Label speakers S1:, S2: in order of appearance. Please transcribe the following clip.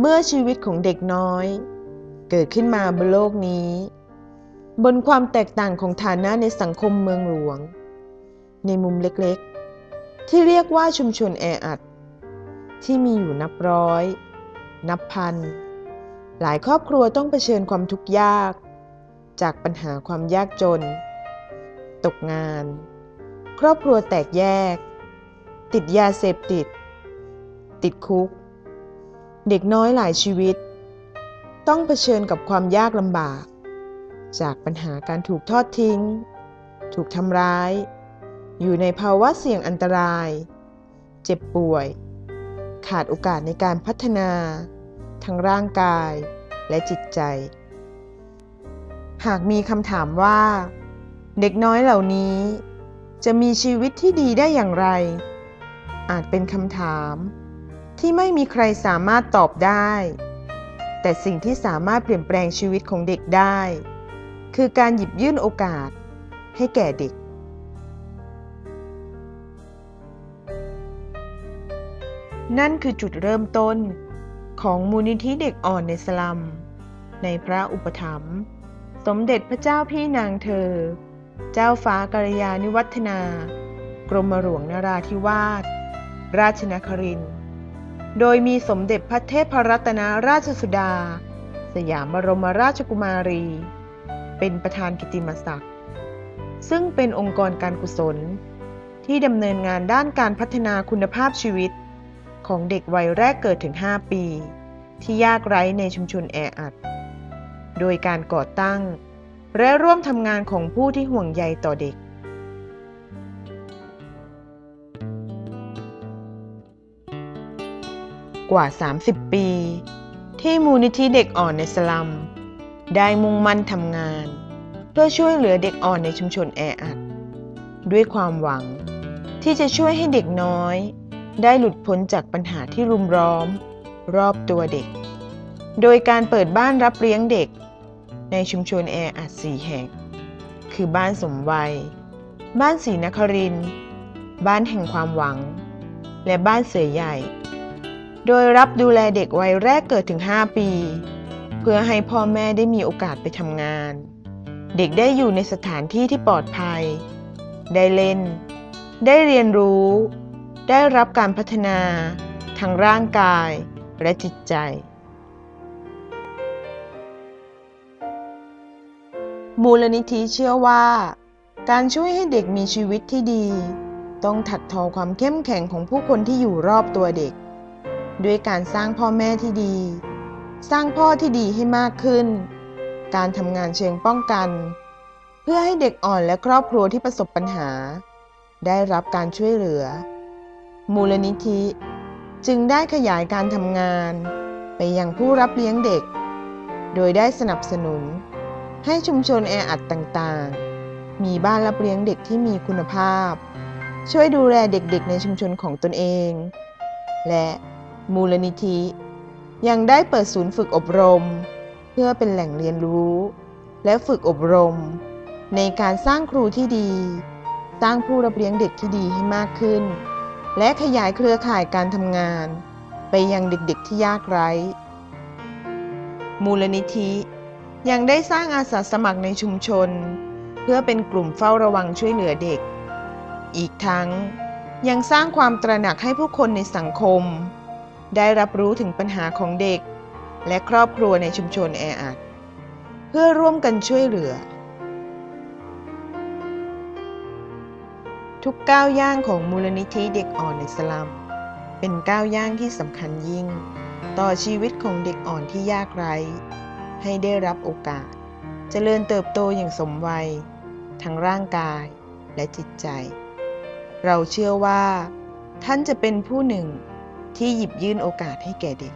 S1: เมื่อชีวิตของเด็กน้อย เกิดขึ้นมาบนโลกนี้ บนความแตกต่างของฐานะในสังคมเมืองหลวง ในมุมเล็กๆ ที่เรียกว่าชุมชนแออัด ที่มีอยู่นับร้อย นับพัน หลายครอบครัวต้องเผชิญความทุกข์ยาก จากปัญหาความยากจน ตกงาน ครอบครัวแตกแยก ติดยาเสพติด ติดคุก เด็กน้อยหลายชีวิต ต้องเผชิญกับความยากลำบาก จากปัญหาการถูกทอดทิ้ง ถูกทำร้าย อยู่ในภาวะเสี่ยงอันตราย เจ็บป่วย ขาดโอกาสในการพัฒนา ทั้งร่างกายและจิตใจ หากมีคำถามว่า เด็กน้อยเหล่านี้ จะมีชีวิตที่ดีได้อย่างไร อาจเป็นคำถาม ที่ไม่มีใครสามารถตอบได้ แต่สิ่งที่สามารถเปลี่ยนแปลงชีวิตของเด็กได้ คือการหยิบยื่นโอกาสให้แก่เด็ก นั่นคือจุดเริ่มต้นของมูลนิธิเด็กอ่อนในสลัม ในพระอุปถัมภ์สมเด็จพระเจ้าพี่นางเธอ เจ้าฟ้ากัลยาณิวัฒนา กรมหลวงนราธิวาส ราชนครินทร์ โดยมีสมเด็จพระเทพรัตนราชสุดา สยามบรมราชกุมารี เป็นประธานกิตติมศักดิ์ ซึ่งเป็นองค์กรการกุศล ที่ดำเนินงานด้านการพัฒนาคุณภาพชีวิต ของเด็กวัยแรกเกิดถึง 5 ปี ที่ยากไร้ในชุมชนแออัด โดยการก่อตั้ง และร่วมทำงานของผู้ที่ห่วงใยต่อเด็ก กว่า 30 ปี ที่มูลนิธิเด็กอ่อนในสลัม ได้มุ่งมั่นทำงาน เพื่อช่วยเหลือเด็กอ่อนในชุมชนแออัด ด้วยความหวัง ที่จะช่วยให้เด็กน้อย ได้หลุดพ้นจากปัญหาที่รุมล้อม รอบตัวเด็ก โดยการเปิดบ้านรับเลี้ยงเด็ก ในชุมชนแออัดสี่แห่ง คือบ้านสมวัย บ้านศรีนครินบ้านแห่งความหวัง และบ้านเสือใหญ่ โดยรับดูแลเด็กวัยแรกเกิดถึง 5 ปี เพื่อให้พ่อแม่ได้มีโอกาสไปทำงาน เด็กได้อยู่ในสถานที่ที่ปลอดภัย ได้เล่น ได้เรียนรู้ ได้รับการพัฒนาทางร่างกายและจิตใจ มูลนิธิเชื่อว่า การช่วยให้เด็กมีชีวิตที่ดี ต้องถักทอความเข้มแข็งของผู้คนที่อยู่รอบตัวเด็ก ด้วยการสร้างพ่อแม่ที่ดี สร้างพ่อที่ดีให้มากขึ้น การทำงานเชิงป้องกัน เพื่อให้เด็กอ่อนและครอบครัวที่ประสบปัญหา ได้รับการช่วยเหลือ มูลนิธิ จึงได้ขยายการทำงาน ไปยังผู้รับเลี้ยงเด็ก โดยได้สนับสนุน ให้ชุมชนแออัดต่างๆ มีบ้านรับเลี้ยงเด็กที่มีคุณภาพ ช่วยดูแลเด็กๆ ในชุมชนของตนเอง และ มูลนิธิ ยังได้เปิดศูนย์ฝึกอบรม เพื่อเป็นแหล่งเรียนรู้ และฝึกอบรม ในการสร้างครูที่ดี สร้างผู้รับเลี้ยงเด็กที่ดีให้มากขึ้น และขยายเครือข่ายการทำงาน ไปยังเด็กๆที่ยากไร้ มูลนิธิยังได้สร้างอาสาสมัครในชุมชน เพื่อเป็นกลุ่มเฝ้าระวังช่วยเหลือเด็ก อีกทั้งยังสร้างความตระหนักให้ผู้คนในสังคม ได้รับรู้ถึงปัญหาของเด็ก และครอบครัวในชุมชนแออัดเพื่อร่วมกันช่วยเหลือ ทุกก้าวย่างของมูลนิธิเด็กอ่อนในสลัม เป็นก้าวย่างที่สำคัญยิ่ง ต่อชีวิตของเด็กอ่อนที่ยากไร้ ให้ได้รับโอกาสเจริญเติบโตอย่างสมวัย ทั้งร่างกายและจิตใจ เราเชื่อว่า ท่านจะเป็นผู้หนึ่ง ที่หยิบยื่นโอกาสให้แก่เด็ก